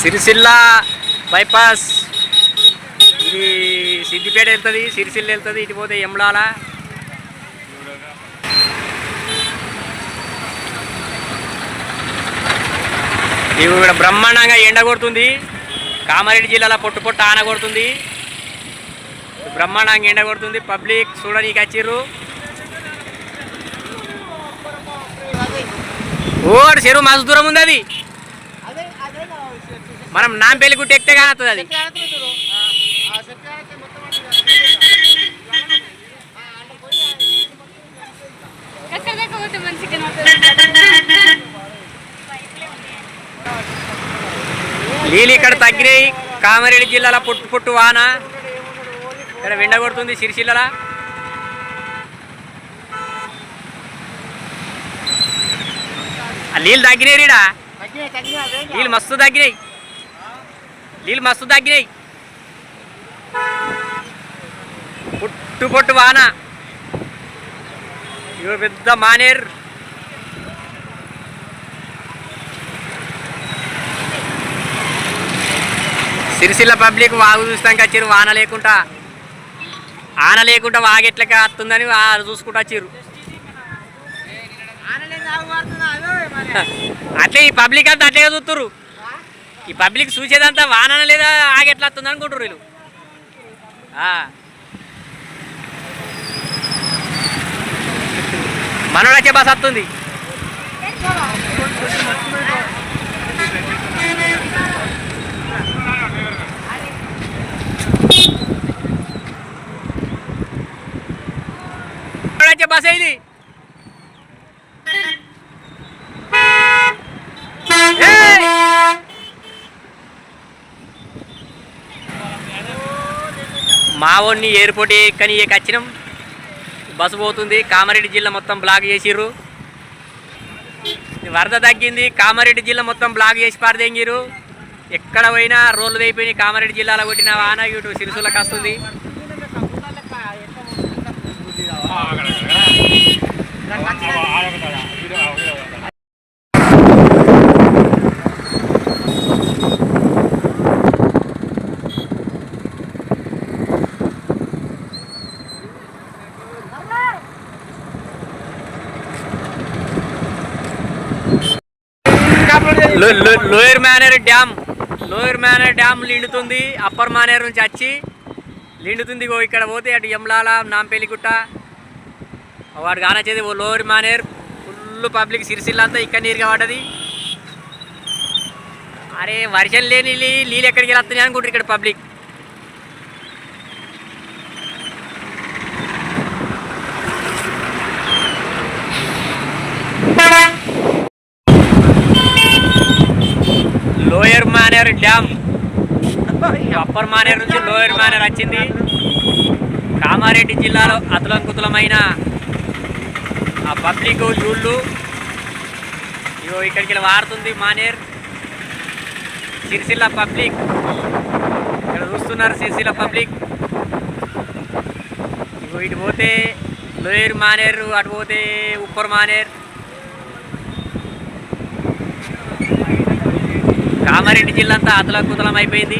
Sircilla bypass. ఇది సిద్దిపేట వెళ్తుంది సిరిసిల్ల వెళ్తుంది ఇటు పోతే ఎమ్లాల ఇవి ఇక్కడ బ్రహ్మాండంగా ఎండ కొడుతుంది. కామారెడ్డి జిల్లాలో పొట్టు పొట్టు ఆన కొడుతుంది. బ్రహ్మాండంగా ఎండ కొడుతుంది. పబ్లిక్ చూడడానికి వచ్చిర్రు. ఓ చెరువు మస్తు దూరం ఉంది అది. మనం నాంపల్లి గుట్ట ఎక్కితే కానొస్తుంది అది. నీళ్ళు ఇక్కడ తగ్గినాయి. కామారెడ్డి జిల్లాలో పొట్టు పొట్టు వాన. ఇక్కడ వెండ కొడుతుంది సిరిసిల్లల. నీళ్ళు తగ్గినాయి రీడా? నీళ్ళు మస్తు తగ్గినాయి. నీళ్ళు మస్తు తగ్గినాయి. పుట్టు పొట్టు వాన. ఇగో పెద్ద మానేర్. సిరిసిల్ల పబ్లిక్ వాగు చూస్తానికి వచ్చారు వాన లేకుండా. ఆన లేకుండా వాగెట్లకి వస్తుందని చూసుకుంటూ వచ్చారు అట్లే ఈ పబ్లిక్ అంతా అట్లే చూస్తుర్రు. ఈ పబ్లిక్ చూసేదంతా వాన లేదా ఆగెట్లా వస్తుంది అనుకుంటారు వీళ్ళు? ఆ. మనోడొచ్చే బస్ వస్తుంది మనోడొచ్చే బస్ అయింది మా ఎయిర్పోర్ట్ ఎక్కని వచ్చినాం బస్సు పోతుంది కామారెడ్డి జిల్లా మొత్తం బ్లాక్ చేసిర్రు. వరద తగ్గింది కామారెడ్డి జిల్లా మొత్తం బ్లాక్ చేసి పారదెంగిరు ఎక్కడ పోయినా రోడ్లు అయిపోయినాయి కామారెడ్డి జిల్లాలో కొట్టిన వాన ఇటు సిరిసులకు వస్తుంది lower Maner dam. Lower Maner dam నిండుతుంది. అప్పర్ మానేర్ నుంచి వచ్చి నిండుతుంది. గో ఇక్కడ పోతే అటు యమలాల నాంపేలిగుట్ట వాడు కానొచ్చేది ఓ lower Maner full public Sircilla అంతా ఇక్కడ నీరుగా పడ్డది. అరే వర్షం లేని నీళ్ళు ఎక్కడికి వెళ్తున్నాయి అనుకుంటారు ఇక్కడ public. Lower Maner dam. Upper Maner నుంచి లోయర్ మానేర్ వచ్చింది. కామారెడ్డి జిల్లాలో అతులంకుతులమైన ఆ పబ్లిక్ జూళ్ళు ఇగో ఇక్కడికి వారుతుంది మానేర్. సిరిసిల్ల పబ్లిక్. ఇక్కడ చూస్తున్నారు సిరిసిల్ల పబ్లిక్. ఇగో ఇటు పోతే లోయర్ మానేర్ అటు పోతే ఉప్పర్ మానేర్ కామారెడ్డి జిల్లా అంతా అతలకుతలం అయిపోయింది.